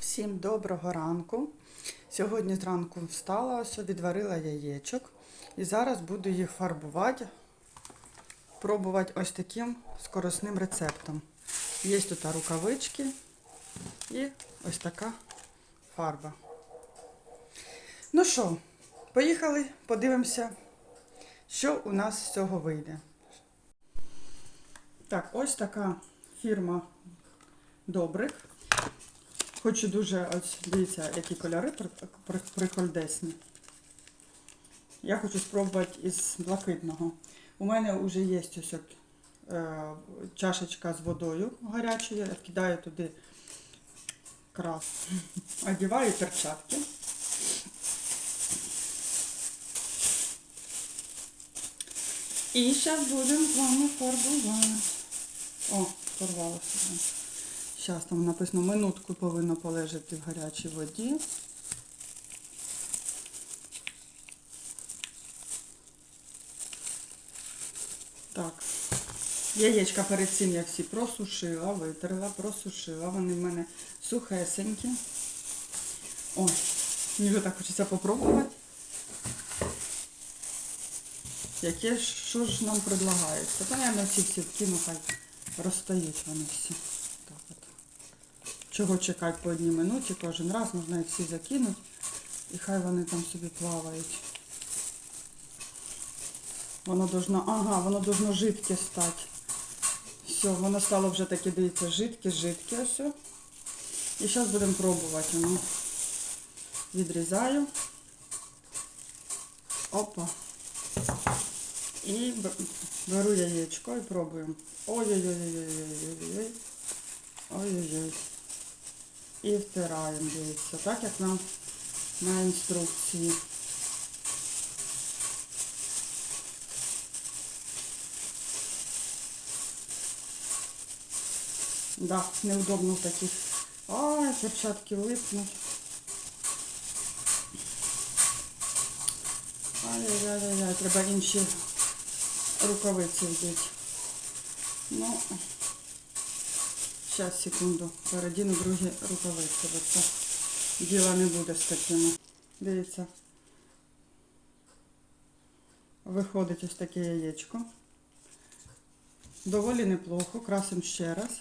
Всім доброго ранку. Сьогодні зранку встала, ось відварила яєчок. І зараз буду їх фарбувати, пробувати ось таким скоросним рецептом. Є тут рукавички і ось така фарба. Ну що, поїхали, подивимося, що у нас з цього вийде. Так, ось така фірма Добрик. Хочу дуже, ось дивіться, які кольори при- при- прикольдесні. Я хочу спробувати із блакитного. У мене вже є ось от, е, чашечка з водою гарячою. Я вкидаю туди крас. Одіваю перчатки. І зараз будемо з вами фарбувати. О, порвалося. Зараз там написано, минутку повинно полежати в гарячій воді. Так. Яєчка перед цим я всі просушила, витерла, просушила. Вони в мене сухесенькі. Ой, мені так хочеться попробувати. Яке що ж нам предлагається? Та я на всі всі вкину, хай розстають вони всі. Чого чекати по одній минуті кожен раз, можна їх всі закинути і хай вони там собі плавають. Воно должно, ага, воно должно жидке стати. Все, воно стало вже таке, дивіться, жидке, жидке все. І зараз будемо пробувати. Ну, відрізаю. Опа. І беру яєчко і пробуємо. Ой-ой-ой-ой-ой-ой-ой. Ой-ой-ой. І втираємо, дивіться, так як нам на інструкції. Да, неудобно таких. Ай, перчатки липнуть. Ай-яй-яй-яй, треба інші рукавиці вдіти. Ну, зараз, секунду, передіну другі рукавиці, бо це діла не буде з такими. Дивіться. Виходить ось таке яєчко. Доволі неплохо, красимо ще раз.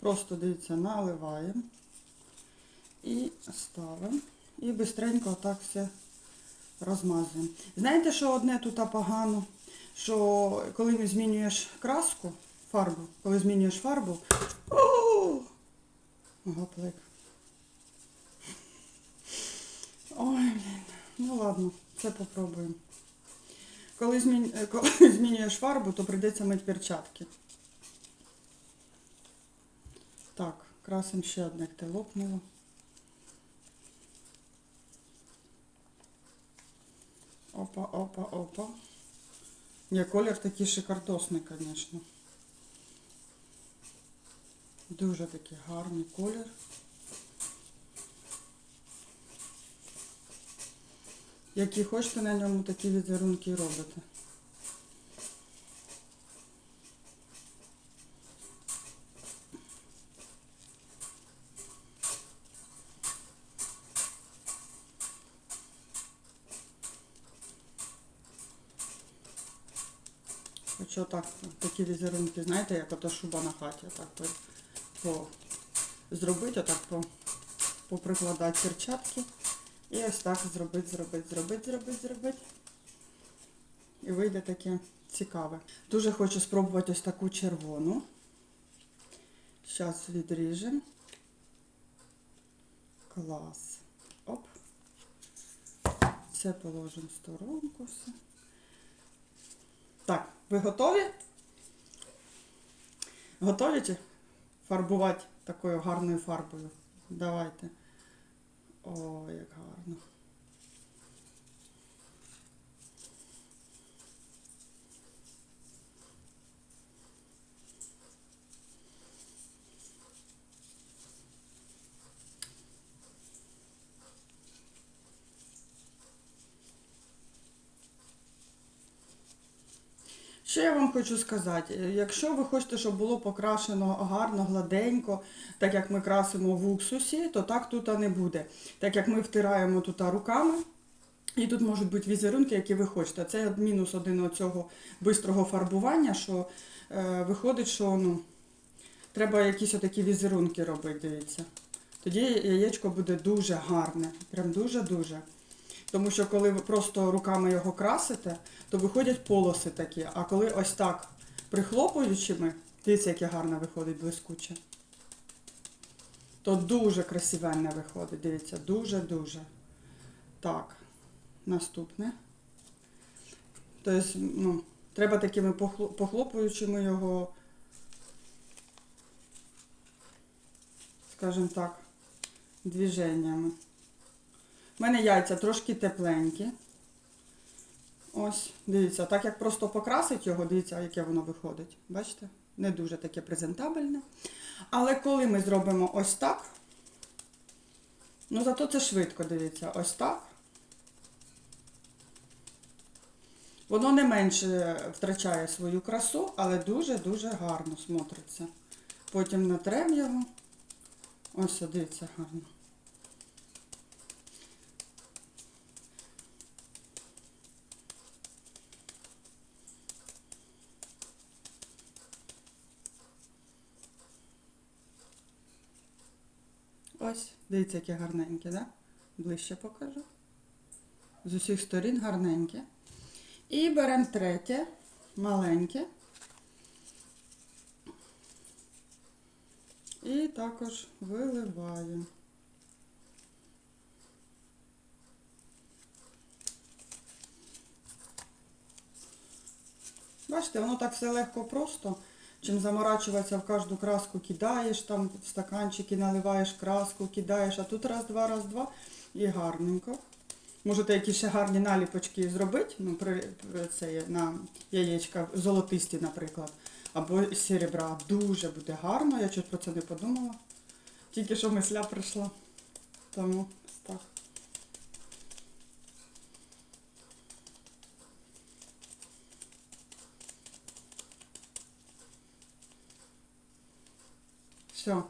Просто дивіться, наливаємо і ставимо. І швидко так все розмазуємо. Знаєте, що одне тут погано? Що коли змінюєш краску, фарбу, коли змінюєш фарбу, о, гаплик. Ой, блін. Ну ладно, це попробуємо. Коли, змін... е, коли змінюєш фарбу, то прийдеться мити перчатки. Так, красим ще одне, як те. Опа, опа, опа. Ні, колір такий шикардосний, звісно. Дуже такий гарний колір. Які хочете на ньому такі візерунки робите. Хочу так, такі візерунки, знаєте, як ото шуба на хаті, так по, зробити, отак по, поприкладати перчатки. І ось так зробити, зробити, зробити, зробити, зробити. І вийде таке цікаве. Дуже хочу спробувати ось таку червону. Зараз відріжемо. Клас. Оп. Це положимо в сторонку все. Так, ви готові? Готові чи фарбувати такою гарною фарбою? Давайте. О, як гарно. Що я вам хочу сказати? Е, Якщо ви хочете, щоб було покрашено гарно, гладенько, так як ми красимо в уксусі, то так тут не буде. Так як ми втираємо тут руками, і тут можуть бути візерунки, які ви хочете. Це мінус один оцього бистрого фарбування, що е, виходить, що ну, треба якісь отакі візерунки робити, дивіться. Тоді яєчко буде дуже гарне. Прям дуже-дуже. Тому що коли ви просто руками його красите, то виходять полоси такі. А коли ось так прихлопуючими, дивіться, яке гарне виходить блискуче. То дуже красивенне виходить, дивіться, дуже-дуже. Так, наступне. Тобто, ну, треба такими похлопуючими його, скажімо так, движеннями. У мене яйця трошки тепленькі. Ось, дивіться, так як просто покрасить його, дивіться, яке воно виходить. Бачите? Не дуже таке презентабельне. Але коли ми зробимо ось так, ну зато це швидко, дивіться, ось так. Воно не менше втрачає свою красу, але дуже-дуже гарно смотриться. Потім натрем його. Ось, дивіться, гарно. Ось, дивіться, яке гарненьке, да? Ближче покажу. З усіх сторін гарненьке. І беремо третє, маленьке. І також виливаємо. Бачите, воно так все легко просто. Чим заморачуватися в кожну краску кидаєш, там в стаканчики наливаєш краску, кидаєш, а тут раз, два, раз, два і гарненько. Можете якісь ще гарні наліпочки зробити, ну, при, це, на яєчка, золотисті, наприклад, або серебра. Дуже буде гарно, я щось про це не подумала. Тільки що мисля прийшла. Тому ось так. Все,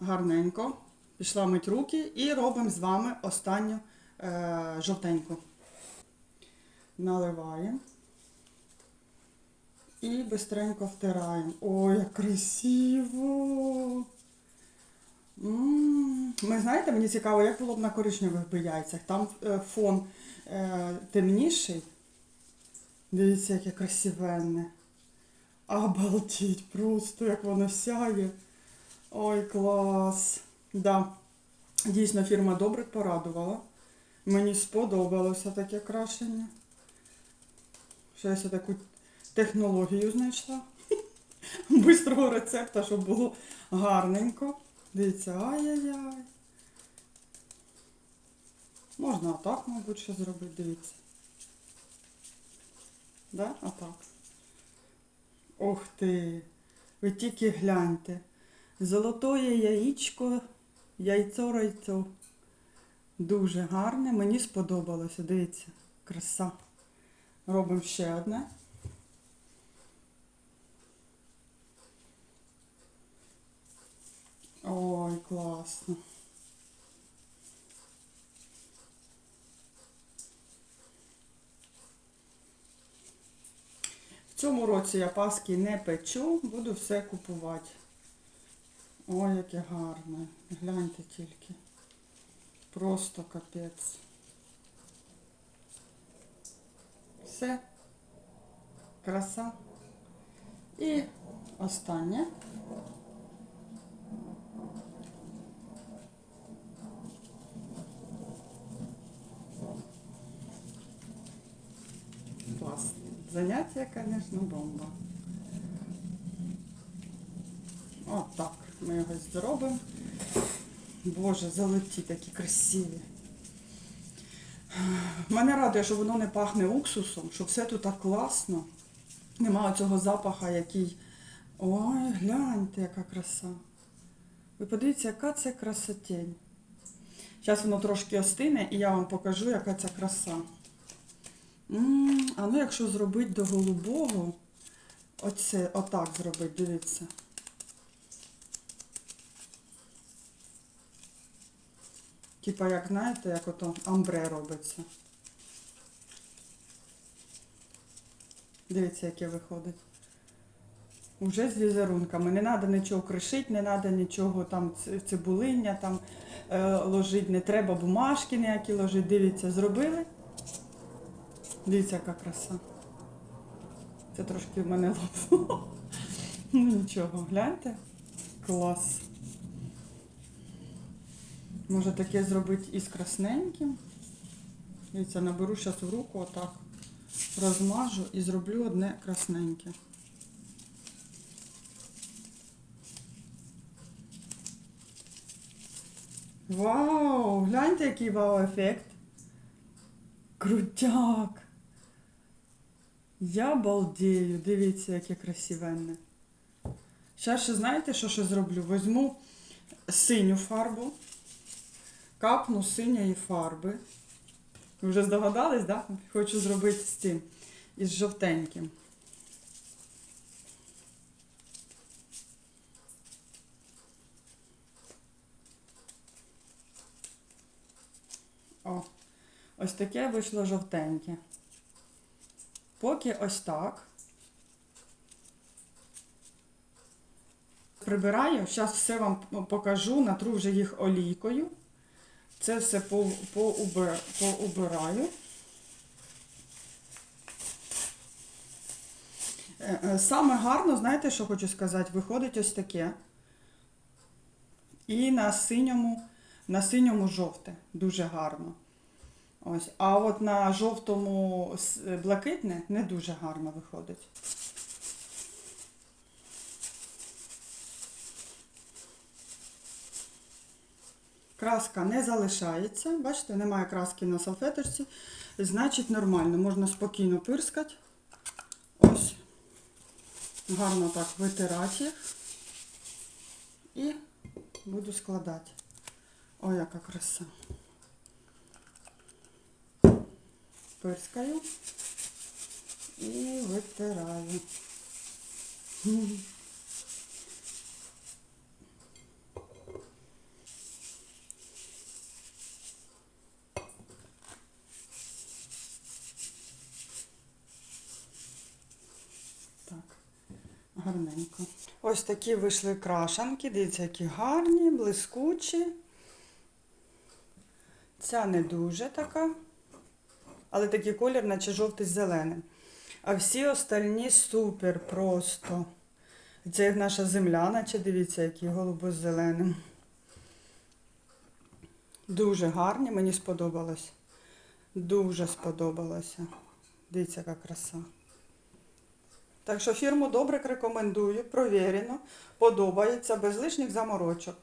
гарненько. Пішла мить руки і робимо з вами останню е, жовтеньку. Наливаємо. І бистренько втираємо. Ой, як красиво! Ми знаєте, мені цікаво, як було б на коричневих би яйцях. Там е, фон е, темніший. Дивіться, яке красивенне. Обалдіть, просто як воно сяє. Ой, клас. Да. Дійсно, фірма добре порадувала. Мені сподобалося таке крашення. Що я таку технологію знайшла. Бистрого рецепта, щоб було гарненько. Дивіться, ай-яй-яй. Можна отак, мабуть, ще зробити, дивіться. Да? Отак. Ух ти! Ви тільки гляньте. Золотоє яєчко, яйцо райцо. Дуже гарне, мені сподобалося. Дивіться, краса. Робимо ще одне. Ой, класно. В цьому році я паски не печу, буду все купувати. Ой, яке гарне. Гляньте тільки. Просто капець. Все. Краса. І останнє. Клас. Заняття, звісно, бомба. От так. Ми його зробимо. Боже, золоті такі красиві. Мене радує, що воно не пахне уксусом, що все тут так класно. Нема цього запаха, який. Ой, гляньте, яка краса. Ви подивіться, яка це красотень. Зараз воно трошки остине і я вам покажу, яка ця краса. А ну якщо зробити до голубого, Оце, отак зробити, дивіться. Типа, як знаєте, як ото амбре робиться. Дивіться, яке виходить. Уже з візерунками. Не треба нічого кришити, не треба нічого там цибулиння там е, ложити, не треба бумажки ніякі ложити. Дивіться, зробили. Дивіться, яка краса. Це трошки в мене лопнуло. Ну нічого, гляньте. Клас. Може таке зробити із красненьким. Дивіться, наберу зараз в руку отак. Розмажу і зроблю одне красненьке. Вау! Гляньте, який вау-ефект. Крутяк! Я балдею. Дивіться, яке красивенне. Зараз ще знаєте, що ще зроблю? Возьму синю фарбу, капну синьої фарби. Ви вже здогадались? Да? Хочу зробити з цим, із жовтеньким. О, ось таке вийшло жовтеньке. Поки ось так. Прибираю, зараз все вам покажу, натру вже їх олійкою. Це все поубираю. Е, е, Саме гарно, знаєте, що хочу сказати, виходить ось таке. І на синьому, на синьому жовте. Дуже гарно. Ось. А от на жовтому блакитне не дуже гарно виходить. Краска не залишається. Бачите, немає краски на салфеточці. Значить нормально. Можна спокійно пирскати. Ось. Гарно так витирати їх. І буду складати. Ой, яка краса. Пирскаю і витираю. Гарненько. Ось такі вийшли крашанки. Дивіться, які гарні, блискучі. Ця не дуже така, але такий колір, наче жовтий з зеленим. А всі остальні супер просто. Це як наша земля, наче дивіться, які голубо з зеленим. Дуже гарні, мені сподобалось. Дуже сподобалося. Дивіться, яка краса. Так що фірму Добрик рекомендую, провірено, подобається, без лишніх заморочок.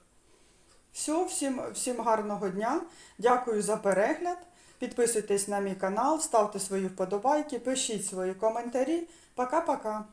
Все, всім, всім гарного дня. Дякую за перегляд. Підписуйтесь на мій канал, ставте свої вподобайки, пишіть свої коментарі. Пока-пока.